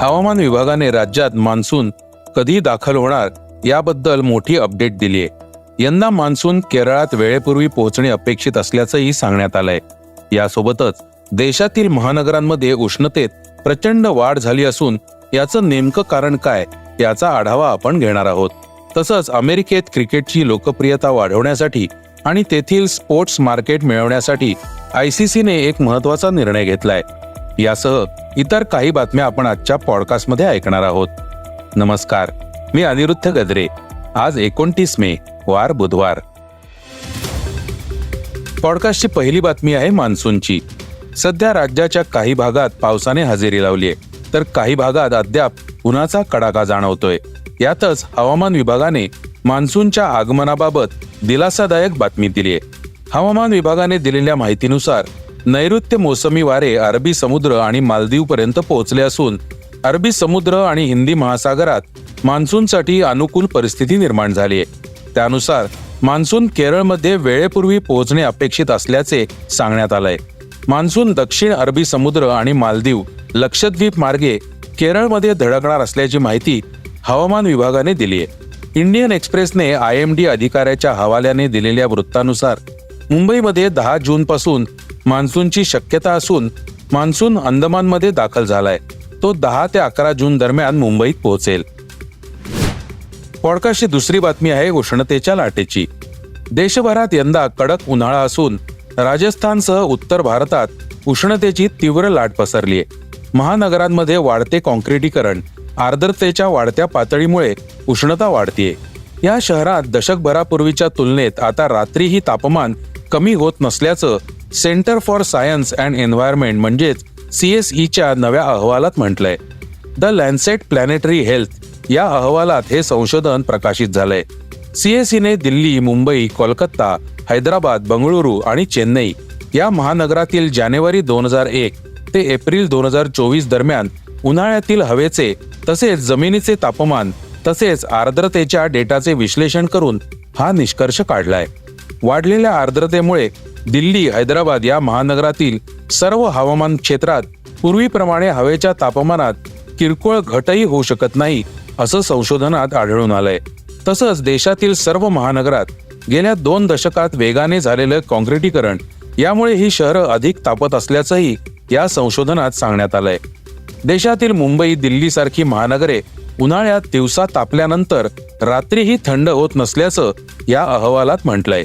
हवामान विभागाने राज्यात मान्सून कधी दाखल होणार याबद्दल मोठी अपडेट दिली आहे यंदा मान्सून केरळात वेळेपूर्वी पोहोचणे अपेक्षित असल्याचंही सांगण्यात आलंय. यासोबतच देशातील महानगरांमध्ये उष्णतेत प्रचंड वाढ झाली असून याचं नेमकं कारण काय याचा आढावा आपण घेणार आहोत. तसंच अमेरिकेत क्रिकेटची लोकप्रियता वाढवण्यासाठी आणि तेथील स्पोर्ट्स मार्केट मिळवण्यासाठी आय सी सीने एक महत्त्वाचा निर्णय घेतलाय. यासह इतर काही बातम्या आपण आजच्या पॉडकास्टमध्ये ऐकणार आहोत. नमस्कार मी अनिरुद्ध गद्रे. आज एकोणतीस मे वार बुधवार. पॉडकास्टची पहिली बातमी आहे मान्सूनची. सध्या राज्याच्या काही भागात पावसाने हजेरी लावली आहे. तर काही भागात अद्याप उन्हाचा कडाका जाणवतोय. यातच हवामान विभागाने मान्सूनच्या आगमनाबाबत दिलासादायक बातमी दिली आहे. हवामान विभागाने दिलेल्या माहितीनुसार नैऋत्य मोसमी वारे अरबी समुद्र आणि मालदीव पर्यंत पोहोचले असून अरबी समुद्र आणि हिंदी महासागरात मान्सूनसाठी अनुकूल परिस्थिती निर्माण झाली आहे. त्यानुसार मान्सून केरळमध्ये वेळेपूर्वी पोहोचणे अपेक्षित असल्याचे सांगण्यात आलंय. मान्सून दक्षिण अरबी समुद्र आणि मालदीव लक्षद्वीप मार्गे केरळमध्ये धडकणार असल्याची माहिती हवामान विभागाने दिली आहे. इंडियन एक्सप्रेसने आय एम डी अधिकाऱ्याच्या हवाल्याने दिलेल्या वृत्तानुसार मुंबईमध्ये दहा जून पासून मान्सूनची शक्यता असून मान्सून अंदमानमध्ये दाखल झालाय. तो दहा ते अकरा जून दरम्यान मुंबईत पोहोचेल. पॉडकास्टची दुसरी बातमी आहे उष्णतेच्या लाटेची. देशभरात यंदा कडक उन्हाळा असून राजस्थानसह उत्तर भारतात उष्णतेची तीव्र लाट पसरली आहे. महानगरांमध्ये वाढते कॉन्क्रिटीकरण आर्द्रतेच्या वाढत्या पातळीमुळे उष्णता वाढतीये. या शहरात दशकभरापूर्वीच्या तुलनेत आता रात्रीही तापमान कमी होत नसल्याचं centre for science and environment म्हणजेच सीएसईच्या नव्या अहवालात म्हटलंय. द लॅन्सेट प्लॅनेटरी हेल्थ या अहवालात हे संशोधन प्रकाशित झालंय. सीएसईने दिल्ली मुंबई कोलकाता हैदराबाद बंगळुरू आणि चेन्नई या महानगरातील जानेवारी दोन हजार एक ते एप्रिल दोन हजार चोवीस दरम्यान उन्हाळ्यातील हवेचे तसेच जमिनीचे तापमान तसेच आर्द्रतेच्या डेटाचे विश्लेषण करून हा निष्कर्ष काढलाय. वाढलेल्या आर्द्रतेमुळे दिल्ली हैदराबाद या महानगरातील सर्व हवामान क्षेत्रात पूर्वीप्रमाणे हवेच्या तापमानात किरकोळ घटही होऊ शकत नाही असं संशोधनात आढळून आलंय. तसंच देशातील सर्व महानगरात गेल्या दोन दशकात वेगाने झालेलं काँक्रिटीकरण यामुळे ही शहरं अधिक तापत असल्याचंही या संशोधनात सांगण्यात आलंय. देशातील मुंबई दिल्ली सारखी महानगरे उन्हाळ्यात दिवसा तापल्यानंतर रात्रीही थंड होत नसल्याचं या अहवालात म्हटलंय.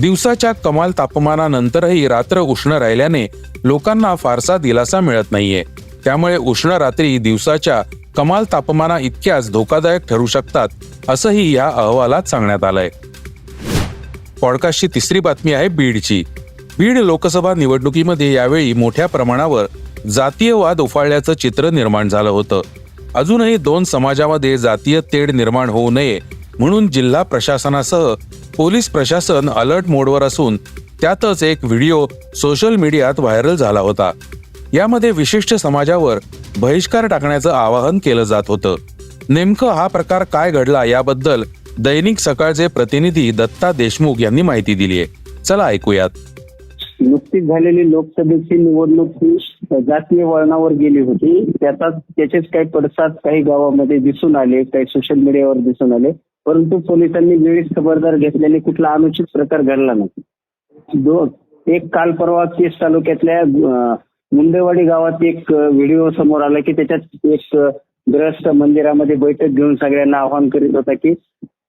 दिवसाच्या कमाल तापमानानंतरही रात्र उष्ण राहिल्याने लोकांना फारसा दिलासा मिळत नाहीये. त्यामुळे उष्ण रात्री दिवसाच्या कमाल तापमाना इतक्याच धोकादायक ठरू शकतात असंही या अहवालात सांगण्यात आलंय. पॉडकास्टची तिसरी बातमी आहे बीडची. बीड लोकसभा निवडणुकीमध्ये यावेळी मोठ्या प्रमाणावर जातीय वाद उफाळल्याचं चित्र निर्माण झालं होतं. अजूनही दोन समाजामध्ये जातीय तेढ निर्माण होऊ नये म्हणून जिल्हा प्रशासनासह पोलीस प्रशासन अलर्ट मोडवर असून त्यातच एक व्हिडिओ सोशल मीडियात व्हायरल झाला होता. यामध्ये विशिष्ट समाजावर बहिष्कार टाकण्याचं आवाहन केलं जात होतं. नेमकं हा प्रकार काय घडला याबद्दल दैनिक सकाळचे प्रतिनिधी दत्ता देशमुख यांनी माहिती दिली आहे. चला ऐकूयात. नुकतीच झालेली लोकसभेची निवडणूक ही जातीय वळणावर गेली होती. त्याचा त्याचेच काही पडसाद काही गावामध्ये दिसून आले काही सोशल मीडियावर दिसून आले. परंतु पोलिसांनी वेळीच खबरदार घेतल्याने कुठला अनुचित प्रकार घडला नाही. दोन एक काल परवा केस तालुक्यातल्या मुंडेवाडी गावात एक व्हिडिओ समोर आला की त्याच्यात एक ग्रस्त मंदिरामध्ये बैठक घेऊन सगळ्यांना आवाहन करीत होता की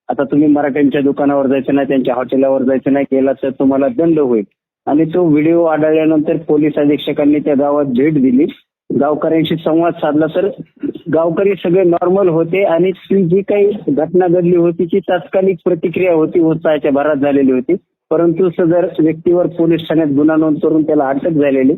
आता तुम्ही मराठ्यांच्या दुकानावर जायचं नाही त्यांच्या हॉटेलावर जायचं नाही केला तर तुम्हाला दंड होईल. आणि तो व्हिडिओ आढळल्यानंतर पोलीस अधीक्षकांनी त्या गावात भेट दिली. गावकऱ्यांशी संवाद साधला तर गावकरी सगळे नॉर्मल होते आणि ती जी काही घटना घडली होती ती तात्कालिक प्रतिक्रिया होती उत्साहाच्या भरात झालेली होती. परंतु सदर व्यक्तीवर पोलीस ठाण्यात गुन्हा नोंद करून त्याला अटक झालेली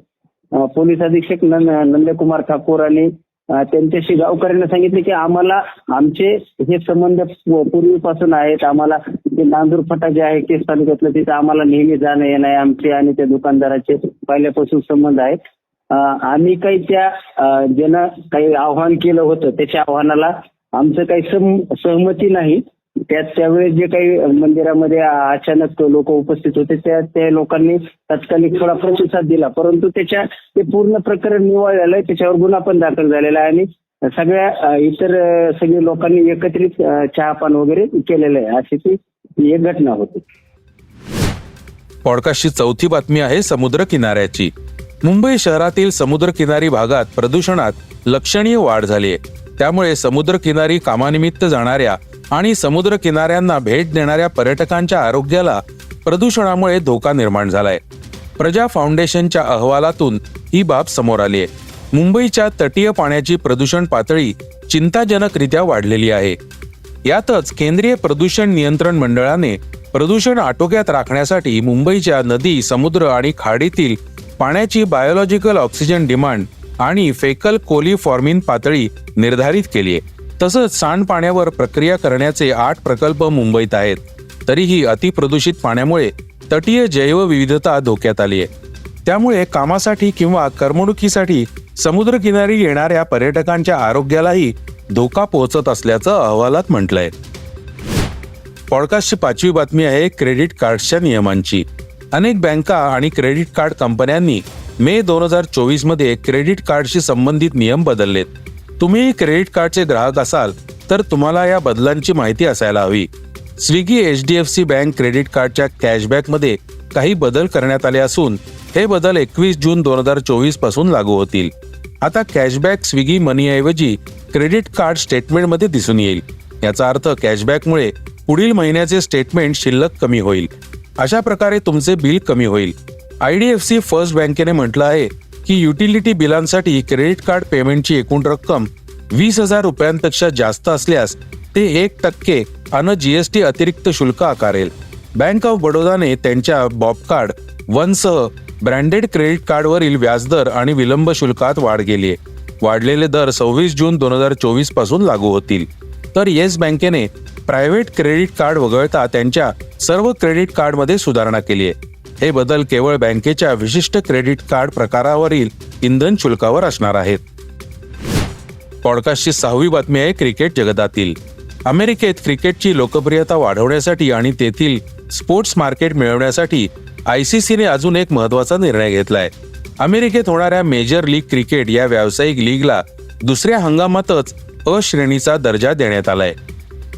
पोलीस अधीक्षक नंदकुमार ठाकूर आणि त्यांच्याशी गावकऱ्यांना सांगितले की आम्हाला आमचे हे संबंध पूर्वीपासून आहेत. आम्हाला ते नांदूर फटा जे आहे केस तालुक्यातलं तिथे आम्हाला नेहमी जाणं येणं आहे आमचे आणि त्या दुकानदाराचे पहिल्यापासून संबंध आहेत. आम्ही काही त्या ज्यांना काही आव्हान केलं होतं त्याच्या आव्हानाला आमचं काही सहमती नाही. त्यात त्यावेळेस जे काही मंदिरामध्ये अचानक लोक उपस्थित होते त्या त्या लोकांनी तात्कालिक थोडा प्रतिसाद दिला. परंतु त्याच्या ते पूर्ण प्रकरण निवळलेलं आहे त्याच्यावर गुन्हा पण दाखल झालेला आहे. आणि सगळ्या इतर अ, सगळ्या लोकांनी एकत्रित चहापान वगैरे केलेलं आहे. अशी ती ती एक घटना होती. पॉडकास्टची चौथी बातमी आहे समुद्र किनाऱ्याची. मुंबई शहरातील समुद्रकिनारी भागात प्रदूषणात लक्षणीय वाढ झाली आहे. त्यामुळे समुद्रकिनारी कामानिमित्त जाणाऱ्या आणि समुद्र किनाऱ्यांना भेट देणाऱ्या पर्यटकांच्या आरोग्याला प्रदूषणामुळे धोका निर्माण झालाय. प्रजा फाउंडेशनच्या अहवालातून ही बाब समोर आली आहे. मुंबईच्या तटीय पाण्याची प्रदूषण पातळी चिंताजनकरित्या वाढलेली आहे. यातच केंद्रीय प्रदूषण नियंत्रण मंडळाने प्रदूषण आटोक्यात राखण्यासाठी मुंबईच्या नदी समुद्र आणि खाडीतील पाण्याची बायोलॉजिकल ऑक्सिजन डिमांड आणि फेकल कोलीफॉर्मिन पातळी निर्धारित केली आहे. तसंच सांडपाण्यावर प्रक्रिया करण्याचे आठ प्रकल्प मुंबईत आहेत. तरीही अतिप्रदूषित पाण्यामुळे तटीय जैवविविधता धोक्यात आली आहे. त्यामुळे कामासाठी किंवा करमणुकीसाठी समुद्रकिनारी येणाऱ्या पर्यटकांच्या आरोग्यालाही धोका पोहोचत असल्याचं अहवालात म्हटलंय. पॉडकास्टची पाचवी बातमी आहे क्रेडिट कार्डच्या नियमांची. अनेक बँका आणि क्रेडिट कार्ड कंपन्यांनी मे दोन हजार चोवीसमध्ये क्रेडिट कार्डशी संबंधित नियम बदललेत. तुम्ही क्रेडिट कार्डचे ग्राहक असाल तर तुम्हाला या बदलांची माहिती असायला हवी. Swiggy H D F C bank credit कार्डच्या कॅशबॅकमध्ये काही बदल करण्यात आले असून हे बदल एकवीस जून दोन हजार चोवीसपासून लागू होतील. आता कॅशबॅक स्विगी मनीऐवजी क्रेडिट कार्ड स्टेटमेंटमध्ये दिसून येईल. याचा अर्थ कॅशबॅकमुळे पुढील महिन्याचे स्टेटमेंट शिल्लक कमी होईल. अशा प्रकारे तुमचे बिल कमी होईल. I D F C first बँकेने म्हटलं आहे की युटिलिटी बिलांसाठी क्रेडिट कार्ड पेमेंटची एकूण रक्कम वीस हजार रुपयांपेक्षा जास्त असल्यास ते एक टक्के अन जीएसटी अतिरिक्त शुल्क आकारेल. बँक ऑफ बडोदाने त्यांच्या बॉब कार्ड वनसह ब्रँडेड क्रेडिट कार्डवरील व्याजदर आणि विलंब शुल्कात वाढ केली आहे. वाढलेले दर सव्वीस जून दोन हजार चोवीसपासून लागू होतील. तर येस बँकेने प्रायव्हेट क्रेडिट कार्ड वगळता त्यांच्या सर्व क्रेडिट कार्डमध्ये सुधारणा केली आहे. हे बदल केवळ बँकेच्या विशिष्ट क्रेडिट कार्ड प्रकारावरील इंधन शुल्कावर असणार आहेत. पॉडकास्टची सहावी बातमी आहे क्रिकेट जगतातील. अमेरिकेत क्रिकेटची लोकप्रियता वाढवण्यासाठी आणि तेथील स्पोर्ट्स मार्केट मिळवण्यासाठी आयसीसीने अजून एक महत्त्वाचा निर्णय घेतलाय. अमेरिकेत होणाऱ्या मेजर लीग क्रिकेट या व्यावसायिक लीगला दुसऱ्या हंगामातच अ श्रेणीचा दर्जा देण्यात आलाय.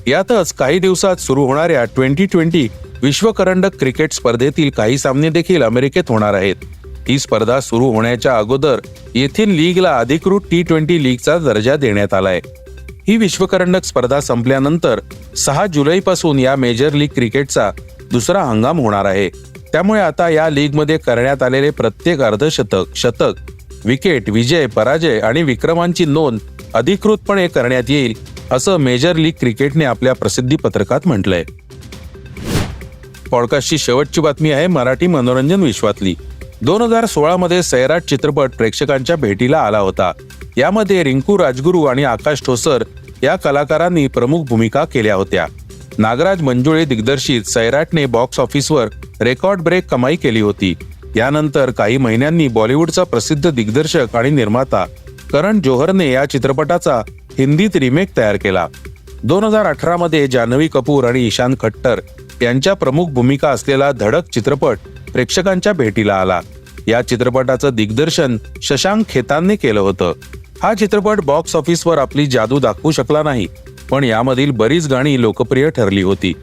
यातच काही दिवसात सुरू होणाऱ्या ट्वेंटी ट्वेंटी विश्वकरंडक क्रिकेट स्पर्धेतील काही सामने देखील अमेरिकेत होणार आहेत. ही स्पर्धा सुरू होण्याच्या अगोदर येथील लीगला अधिकृत टी ट्वेंटी लीगचा दर्जा देण्यात आलाय. ही विश्वकरंडक स्पर्धा संपल्यानंतर सहा जुलैपासून या मेजर लीग क्रिकेटचा दुसरा हंगाम होणार आहे. त्यामुळे आता या लीगमध्ये करण्यात आलेले प्रत्येक अर्धशतक शतक विकेट विजय पराजय आणि विक्रमांची नोंद अधिकृतपणे करण्यात येईल असं मेजर लीग क्रिकेटने आपल्या प्रसिद्धी पत्रकात म्हटलंय. पॉडकास्टची शेवटची बातमी आहे मराठी मनोरंजन विश्वातली. दोन हजार सोळामध्ये सैराट चित्रपट प्रेक्षकांच्या भेटीला आला होता. यामध्ये रिंकू राजगुरू आणि आकाश ठोसर या कलाकारांनी प्रमुख भूमिका केल्या होत्या. नागराज मंजुळे दिग्दर्शित सैराटने बॉक्स ऑफिसवर रेकॉर्ड ब्रेक कमाई केली होती. यानंतर काही महिन्यांनी बॉलिवूडचा प्रसिद्ध दिग्दर्शक आणि निर्माता करण जोहरने या चित्रपटाचा हिंदीत रिमेक तयार केला. दोन हजार अठरा मध्ये जान्हवी कपूर आणि ईशान खट्टर यांच्या प्रमुख भूमिका असलेला धडक चित्रपट प्रेक्षकांच्या भेटीला आला. या चित्रपटाचं दिग्दर्शन शशांक खेतानने केलं होतं. हा चित्रपट बॉक्स ऑफिसवर आपली जादू दाखवू शकला नाही पण यामधील बरीच गाणी लोकप्रिय ठरली होती.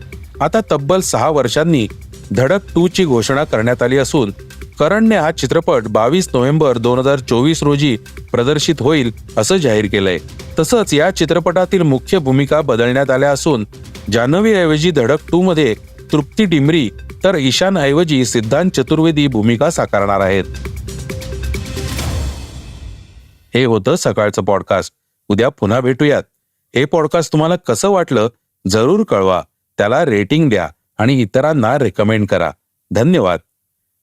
आता तब्बल सहा वर्षांनी धडक टू ची घोषणा करण्यात आली असून करणने हा चित्रपट बावीस नोव्हेंबर दोन हजार चोवीस रोजी प्रदर्शित होईल असं जाहीर केलंय. तसंच या चित्रपटातील मुख्य भूमिका बदलण्यात आल्या असून जान्हवीऐवजी धडक टू मध्ये तृप्ती डिमरी तर ईशान ऐवजी सिद्धांत चतुर्वेदी भूमिका साकारणार आहेत. हे होतं सकाळचं पॉडकास्ट. उद्या पुन्हा भेटूयात. हे पॉडकास्ट तुम्हाला कसं वाटलं जरूर कळवा. त्याला रेटिंग द्या आणि इतरांना रेकमेंड करा. धन्यवाद.